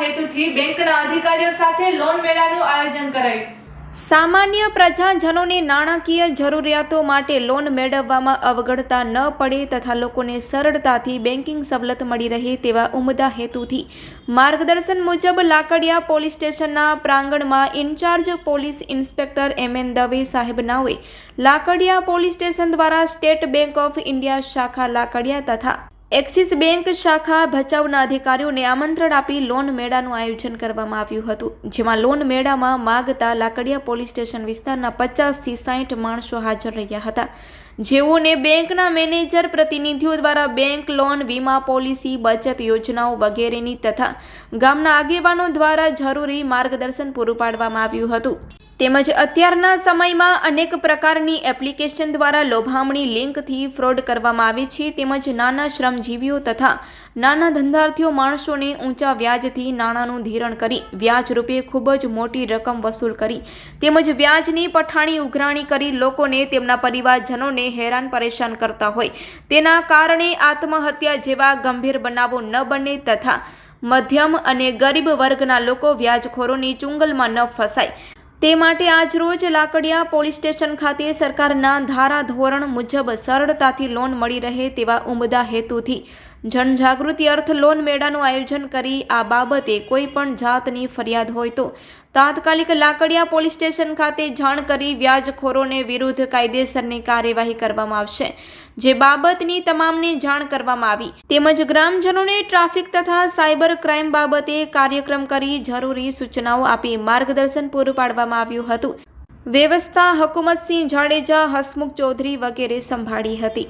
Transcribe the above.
હેતુથી બેંકના અધિકારીઓ સાથે લોન મેળાનું આયોજન કરાયું. સામાન્ય પ્રજાજનોને નાણાકીય જરૂરિયાતો માટે લોન મેળવવામાં અવગણતા ન પડે તથા લોકોને સરળતાથી બેન્કિંગ સવલત મળી રહે તેવા ઉમદા હેતુથી માર્ગદર્શન મુજબ લાકડિયા પોલીસ સ્ટેશનના પ્રાંગણમાં in-charge police inspector M N Dave સાહેબનાઓએ Lakadiya police station દ્વારા સ્ટેટ બેંક ઓફ ઇન્ડિયા શાખા લાકડિયા તથા એક્સિસ બેંક શાખા ભચાઉના અધિકારીઓને આમંત્રણ આપી લોન મેળાનું આયોજન કરવામાં આવ્યું હતું, જેમાં લોન મેળામાં માગતા લાકડિયા પોલીસ સ્ટેશન વિસ્તારના પચાસથી સાહીઠ માણસો હાજર રહ્યા હતા. જેઓને બેંકના મેનેજર પ્રતિનિધિઓ દ્વારા બેંક લોન વીમા પોલિસી, બચત યોજનાઓ વગેરેની તથા ગામના આગેવાનો દ્વારા જરૂરી માર્ગદર્શન પૂરું પાડવામાં આવ્યું હતું. તેમજ અત્યારના સમયમાં અનેક પ્રકારની એપ્લિકેશન દ્વારા લોભામણી લિંકથી ફ્રોડ કરવામાં આવે છે. તેમજ નાના શ્રમજીવીઓ તથા નાના ધંધાર્થીઓ માણસોને ઊંચા વ્યાજથી નાણાંનું ધિરણ કરી, વ્યાજ રૂપે ખૂબ જ મોટી રકમ વસૂલ કરી, તેમજ વ્યાજની પઠાણી ઉઘરાણી કરી લોકોને તેમના પરિવારજનોને હેરાન પરેશાન કરતા હોય. તેના કારણે આત્મહત્યા જેવા ગંભીર બનાવો ન બને તથા મધ્યમ અને ગરીબ વર્ગના લોકો વ્યાજખોરોની ચુંગલમાં ન ફસાય. તે માટે આજરોજ લાકડિયા પોલીસ સ્ટેશન ખાતે સરકારના ધારા ધોરણ મુજબ સરળતાથી લોન મળી રહે તેવા ઉમદા હેતુથી જનજાગૃતિ અર્થ લોન મેળાનું આયોજન કરી આ બાબતે કોઈ પણ જાતની ફરિયાદ હોય તો તાત્કાલિક લાકડિયા પોલીસ સ્ટેશન ખાતે જાણ કરી વ્યાજખોરોને વિરુદ્ધ કાયદેસરની કાર્યવાહી કરવામાં આવશે. જે બાબતની તમામને જાણ કરવામાં આવી, તેમજ ગ્રામજનોને ટ્રાફિક તથા સાયબર ક્રાઇમ બાબતે કાર્યક્રમ કરી જરૂરી સૂચનાઓ આપી માર્ગદર્શન પૂરું પાડવામાં આવ્યું હતું. વ્યવસ્થા હકુમતસિંહ જાડેજા, હસમુખ ચૌધરી વગેરે સંભાળી હતી.